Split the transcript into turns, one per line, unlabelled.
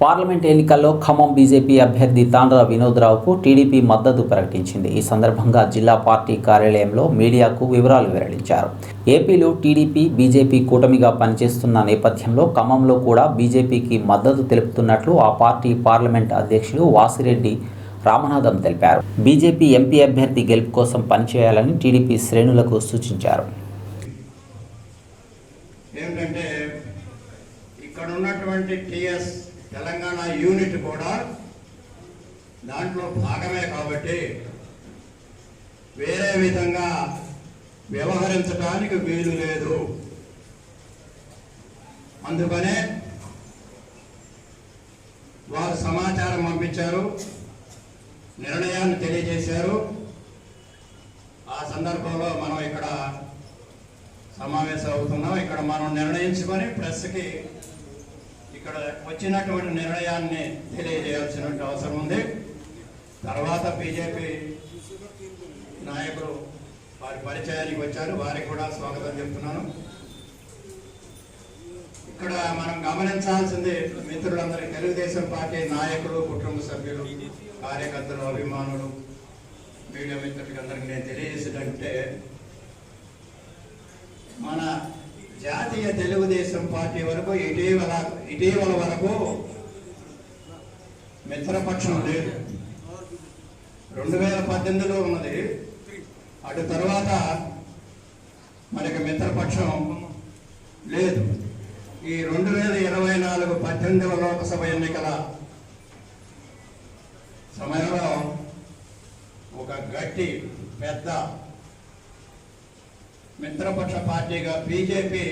Parliament ఎన్నికల్లో Khammam BJP అభ్యర్థి తాండ్ర వినోద్రావుకు TDP మద్దతు ప్రకటించింది. ఈ సందర్భంగా జిల్లా పార్టీ కార్యాలయంలో మీడియాకు వివరాలు వెల్లడించారు. ఏపీలో టీడీపీ బీజేపీ కూటమిగా పనిచేస్తున్న నేపథ్యంలో ఖమ్మంలో కూడా బీజేపీకి మద్దతు తెలుపుతున్నట్లు ఆ పార్టీ పార్లమెంట్ అధ్యక్షులు వాసిరెడ్డి రామనాథం తెలిపారు. బీజేపీ ఎంపీ అభ్యర్థి గెలుపు కోసం పనిచేయాలని టీడీపీ శ్రేణులకు సూచించారు.
ఏమిటంటే ఇక్కడ ఉన్నటువంటి టీఎస్ తెలంగాణ యూనిట్ కూడా దాంట్లో భాగమే కాబట్టి వేరే విధంగా వ్యవహరించడానికి వీలు లేదు. అందుకనే వారు సమాచారం పంపించారు నిర్ణయాన్ని తెలియజేశారు. ఆ సందర్భంలో మనం ఇక్కడ సమావేశం అవుతున్నాం. ఇక్కడ మనం నిర్ణయించుకొని ప్రెస్కి ఇక్కడ వచ్చినటువంటి నిర్ణయాన్ని తెలియజేయాల్సిన అవసరం ఉంది. తర్వాత బీజేపీ నాయకులు వారి పరిచయానికి వచ్చారు. వారికి కూడా స్వాగతం చెప్తున్నాను. ఇక్కడ మనం గమనించాల్సింది మిత్రులందరికీ తెలుగుదేశం పార్టీ నాయకులు కుటుంబ సభ్యులు కార్యకర్తలు అభిమానులు మీడియా మిత్రులకి అందరికీ నేను తెలియజేసేటంటే మన జాతీయ తెలుగుదేశం పార్టీ వరకు ఇటీవల ఇటీవల వరకు మిత్రపక్షం లేదు. రెండు వేల పద్దెనిమిదిలో ఉన్నది. అటు తర్వాత మనకి మిత్రపక్షం లేదు. ఈ రెండు వేల ఇరవై నాలుగు పద్దెనిమిదవ లోకసభ ఎన్నికల సమయంలో ఒక గట్టి పెద్ద మిత్రపక్ష పార్టీగా బీజేపీ